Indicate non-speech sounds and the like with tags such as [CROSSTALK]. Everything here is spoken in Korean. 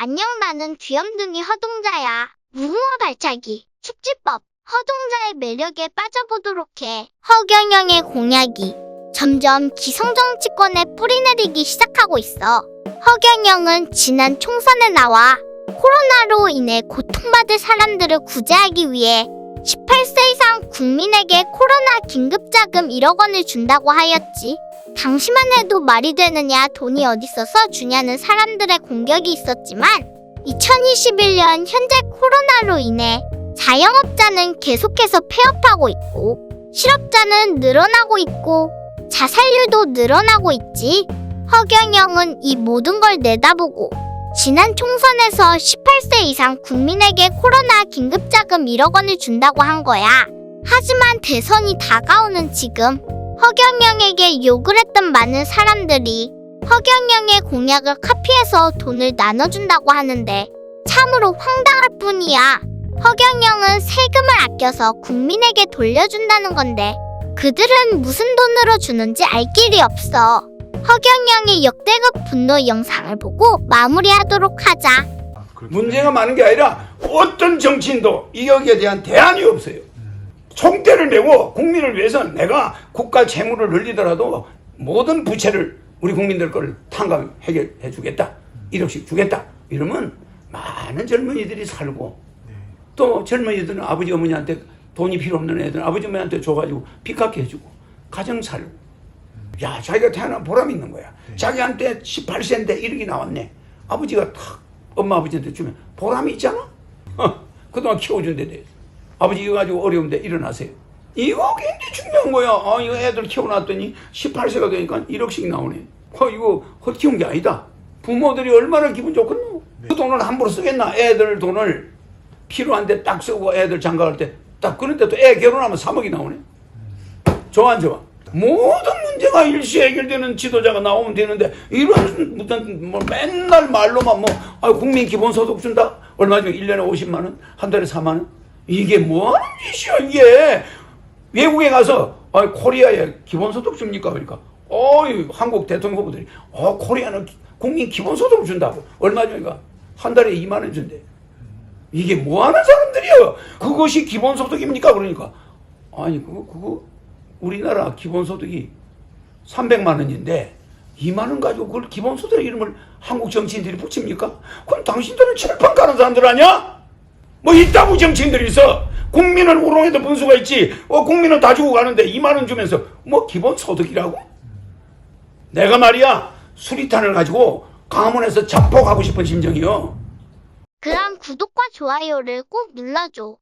안녕 나는 귀염둥이 허동자야. 무궁화 발차기, 축지법, 허동자의 매력에 빠져보도록 해. 허경영의 공약이 점점 기성정치권에 뿌리내리기 시작하고 있어. 허경영은 지난 총선에 나와 코로나로 인해 고통받을 사람들을 구제하기 위해 18세 이상 국민에게 코로나 긴급자금 1억 원을 준다고 하였지. 당시만 해도 말이 되느냐 돈이 어딨어서 주냐는 사람들의 공격이 있었지만 2021년 현재 코로나로 인해 자영업자는 계속해서 폐업하고 있고 실업자는 늘어나고 있고 자살률도 늘어나고 있지. 허경영은 이 모든 걸 내다보고 지난 총선에서 18세 이상 국민에게 코로나 긴급자금 1억 원을 준다고 한 거야. 하지만 대선이 다가오는 지금 허경영에게 욕을 했던 많은 사람들이 허경영의 공약을 카피해서 돈을 나눠준다고 하는데 참으로 황당할 뿐이야. 허경영은 세금을 아껴서 국민에게 돌려준다는 건데 그들은 무슨 돈으로 주는지 알 길이 없어. 허경영의 역대급 분노 영상을 보고 마무리하도록 하자. 문제가 많은 게 아니라 어떤 정치인도 이 여기에 대한 대안이 없어요. 총대를 메고 국민을 위해서 내가 국가 채무를 늘리더라도 모든 부채를 우리 국민들 거를 탕감 해결해 주겠다. 1억씩 주겠다. 이러면 많은 젊은이들이 살고 또 젊은이들은 아버지 어머니한테 돈이 필요 없는 애들은 아버지 어머니한테 줘가지고 빚 갚게 해주고 가정 살고 야 자기가 태어난 보람이 있는 거야. 자기한테 18세인데 1억이 나왔네. 아버지가 탁 엄마 아버지한테 주면 보람이 있잖아. 어, [LAUGHS] 그동안 키워준 데 대해서. 아버지 이거 가지고 어려운데 일어나세요. 이거 굉장히 중요한 거야. 아, 이거 애들 키워놨더니 18세가 되니까 1억씩 나오네. 어, 이거 헛키운 게 아니다. 부모들이 얼마나 기분 좋겠노. 그 돈을 함부로 쓰겠나? 애들 돈을 필요한데 딱 쓰고 애들 장가갈 때 딱 그런데 또 애 결혼하면 3억이 나오네. 좋아 안 좋아? 모든 문제가 일시 해결되는 지도자가 나오면 되는데 이런 무슨 뭐 맨날 말로만 뭐 아, 국민 기본소득 준다 얼마 전에 1년에 50만 원 한 달에 4만 원 이게 뭐 하는 짓이야 이게? 외국에 가서 아, 코리아에 기본소득 줍니까 그러니까? 어이 한국 대통령 후보들이. 어 코리아는 기- 국민 기본소득 준다고. 얼마 전에 한 달에 2만 원 준대. 이게 뭐 하는 사람들이야 그것이 기본소득입니까 그러니까? 아니 그거 그거 우리나라 기본소득이 300만 원인데 2만 원 가지고 그걸 기본소득 이름을 한국 정치인들이 붙입니까? 그럼 당신들은 칠판 까는 사람들 아니야? 뭐 이따구 정치인들이 있어. 국민을 우롱해도 분수가 있지. 어, 국민은 다 주고 가는데 2만 원 주면서 뭐 기본 소득이라고? 내가 말이야 수리탄을 가지고 강화문에서 자폭하고 싶은 심정이요. 그럼 구독과 좋아요를 꼭 눌러줘.